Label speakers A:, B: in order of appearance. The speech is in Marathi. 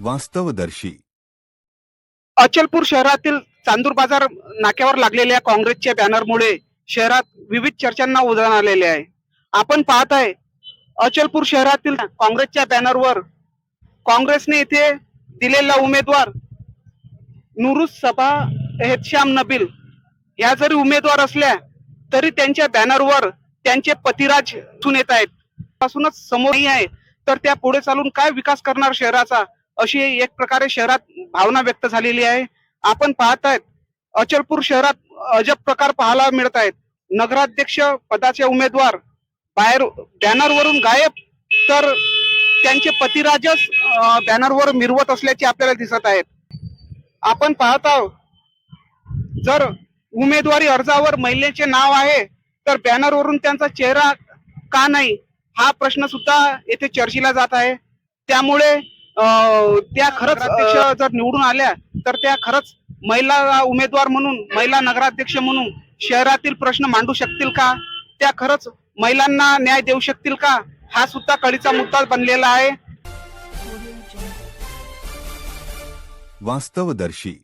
A: वास्तवदर्शी.
B: अचलपूर शहरातील चांदूर बाजार नाक्यावर लागलेल्या काँग्रेसच्या बॅनरमुळे शहरात विविध चर्चांना उधाण आलेले आहे. आपण पाहत आहे अचलपूर शहरातील काँग्रेसच्या बॅनरवर काँग्रेसने इथे दिलेला उमेदवार नुरुस सभा हेतश्याम नबील. ह्या जरी उमेदवार असल्या तरी त्यांच्या बॅनरवर त्यांचे पतिराज दिसून येत आहेत. पासूनच समोर आहे तर त्या पुढे चालून काय विकास करणार शहराचा अशी एक प्रकारे शहरात भावना व्यक्त झालेली आहे. आपण पाहत आहेत अचलपूर शहरात अजब प्रकार पाहायला मिळत आहेत. नगराध्यक्ष पदाचे उमेदवार बाहेर बॅनरवरून गायब तर त्यांचे पतिराजच बॅनरवर मिरवत असल्याचे आपल्याला दिसत आहेत. आपण पाहत आहोत जर उमेदवारी अर्जावर महिलेचे नाव आहे तर बॅनरवरून त्यांचा चेहरा का नाही हा प्रश्न सुद्धा येथे चर्चेला जात आहे. त्यामुळे त्या खरंच अध्यक्ष जर निवडून आल्या तर त्या खरंच महिला उमेदवार म्हणून महिला नगराध्यक्ष म्हणून शहरातील प्रश्न मांडू शकतील का? त्या खरंच महिलांना न्याय देऊ शकतील का? हा सुद्धा कळीचा मुद्दा बनलेला आहे.
A: वास्तवदर्शी